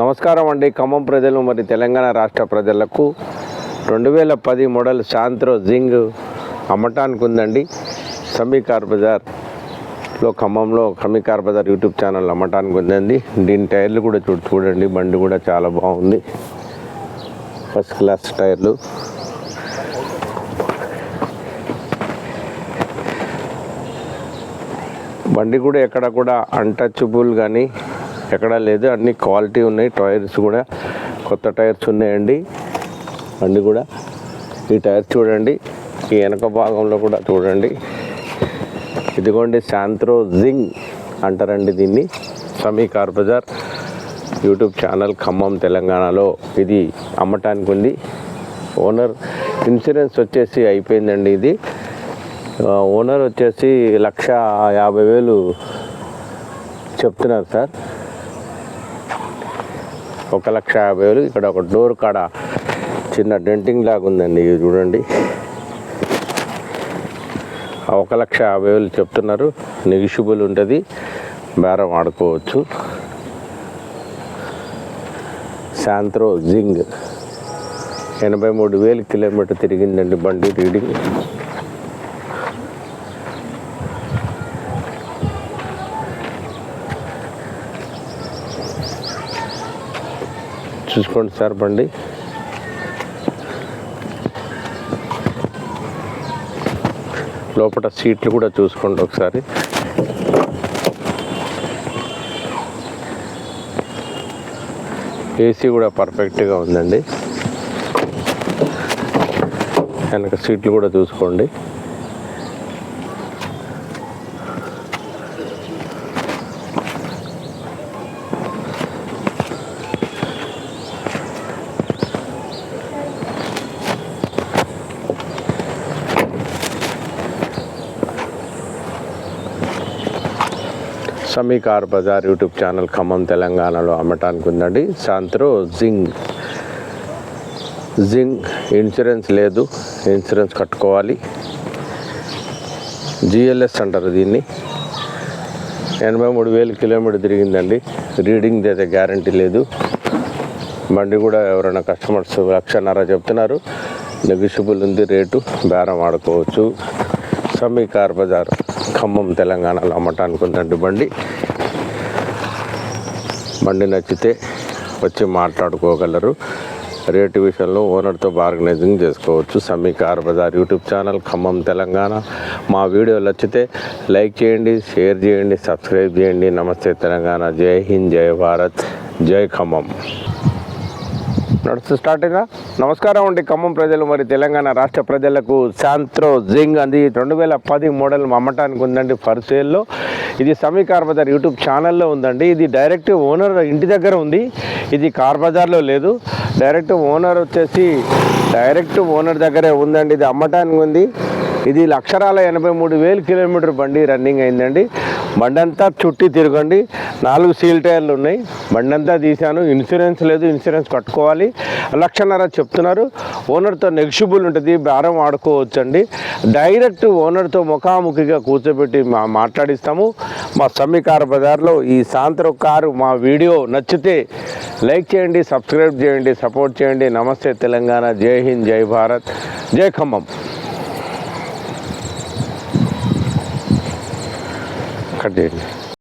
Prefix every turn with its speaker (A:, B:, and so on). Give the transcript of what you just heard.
A: నమస్కారం అండి. ఖమ్మం ప్రజలు మరి తెలంగాణ రాష్ట్ర ప్రజలకు రెండు వేల పది మోడల్ శాంత్రో జింగ్ అమ్మటానికి ఉందండి సమీకార్ బజార్లో ఖమ్మంలో సమీకార్ బజార్ యూట్యూబ్ ఛానల్ అమ్మటానికి ఉందండి దీని టైర్లు కూడా చూ చూడండి. బండి కూడా చాలా బాగుంది. ఫస్ట్ క్లాస్ టైర్లు. బండి కూడా ఎక్కడ కూడా అన్టచబుల్ కానీ ఎక్కడ లేదు. అన్ని క్వాలిటీ ఉన్నాయి. టైర్స్ కూడా కొత్త టైర్స్ ఉన్నాయండి. అన్నీ కూడా ఈ టైర్స్ చూడండి. ఈ వెనక భాగంలో కూడా చూడండి. ఇదిగోండి శాంత్రో జింగ్ అంటారండి దీన్ని. Sami car bazaar YouTube channel Khammam తెలంగాణలో. ఇది అమ్మటానికి ఉంది. ఓనర్ ఇన్సూరెన్స్ వచ్చేసి అయిపోయిందండి ఇది. ఓనర్ వచ్చేసి లక్ష యాభై వేలు చెప్తున్నారు సార్. ఒక లక్ష యాభై వేలు. ఇక్కడ ఒక డోర్ కాడ చిన్న డెంటింగ్ లాగా ఉందండి ఇది చూడండి. ఆ ఒక లక్ష యాభై వేలు చెప్తున్నారు. నెగిషిబుల్ ఉంటుంది బేరం ఆడుకోవచ్చు. శాంత్రో జింగ్. ఎనభై మూడు వేలు కిలోమీటర్ తిరిగిందండి బండి రీడింగ్. చూసుకోండి సార్ బండి. లోపల సీట్లు కూడా చూసుకోండి ఒకసారి. ఏసీ కూడా పర్ఫెక్ట్గా ఉందండి. వెనక సీట్లు కూడా చూసుకోండి. Sami car bazaar YouTube channel Khammam తెలంగాణలో అమ్మటానికి ఉందండి సాంత్రో జింగ్ జింగ్ ఇన్సూరెన్స్ లేదు. ఇన్సూరెన్స్ కట్టుకోవాలి. జిఎల్ఎస్ అంటారు దీన్ని. ఎనభై మూడు వేలు కిలోమీటర్ తిరిగిందండి. రీడింగ్ అయితే గ్యారంటీ లేదు. బండి కూడా ఎవరైనా కస్టమర్స్ లక్షన్నర చెప్తున్నారు. నెగిషిబుల్ ఉంది రేటు. బేరం ఆడుకోవచ్చు సమీ కార్ బజార్. ఖమ్మం తెలంగాణలో అమ్మటానికి ఉందండి బండి. బండి నచ్చితే వచ్చి మాట్లాడుకోగలరు. రేటు విషయంలో ఓనర్తో బార్గనైజింగ్ చేసుకోవచ్చు. Sami car bazaar YouTube channel Khammam Telangana. మా వీడియోలు నచ్చితే లైక్ చేయండి షేర్ చేయండి సబ్స్క్రైబ్ చేయండి. నమస్తే తెలంగాణ. జై హింద్ జై భారత్. జై ఖమ్మం. నడుస్తూ స్టార్ట్ అయిందా? నమస్కారం అండి. ఖమ్మం ప్రజలు మరి తెలంగాణ రాష్ట్ర ప్రజలకు శాంత్రో జింగ్ అంది. రెండు వేల పది మోడల్ అమ్మటానికి ఉందండి ఫర్ సేల్లో. ఇది సమీ కార్ బజార్ యూట్యూబ్ ఛానల్లో ఉందండి. ఇది డైరెక్ట్ ఓనర్ ఇంటి దగ్గర ఉంది. ఇది కార్ బజార్లో లేదు. డైరెక్ట్ ఓనర్ వచ్చేసి డైరెక్ట్ ఓనర్ దగ్గరే ఉందండి. ఇది అమ్మటానికి ఉంది. ఇది లక్షరాల ఎనభై మూడు వేలు కిలోమీటర్ బండి రన్నింగ్ అయిందండి. బండంతా చుట్టి తిరగండి. నాలుగు సీల్ టైర్లు ఉన్నాయి. బండి అంతా తీశాను. ఇన్సూరెన్స్ లేదు. ఇన్సూరెన్స్ కట్టుకోవాలి. లక్షన్నర చెప్తున్నారు. ఓనర్తో నెగిషిబుల్ ఉంటుంది. బేరం ఆడుకోవచ్చు అండి డైరెక్ట్ ఓనర్తో ముఖాముఖిగా కూర్చోబెట్టి మా మాట్లాడిస్తాము. మా సమీకార బజార్లో ఈ సాయంత్రం కారు మా వీడియో నచ్చితే లైక్ చేయండి సబ్స్క్రైబ్ చేయండి సపోర్ట్ చేయండి. నమస్తే తెలంగాణ. జై హింద్ జై భారత్. జై ఖమ్మం. కట్ చేయండి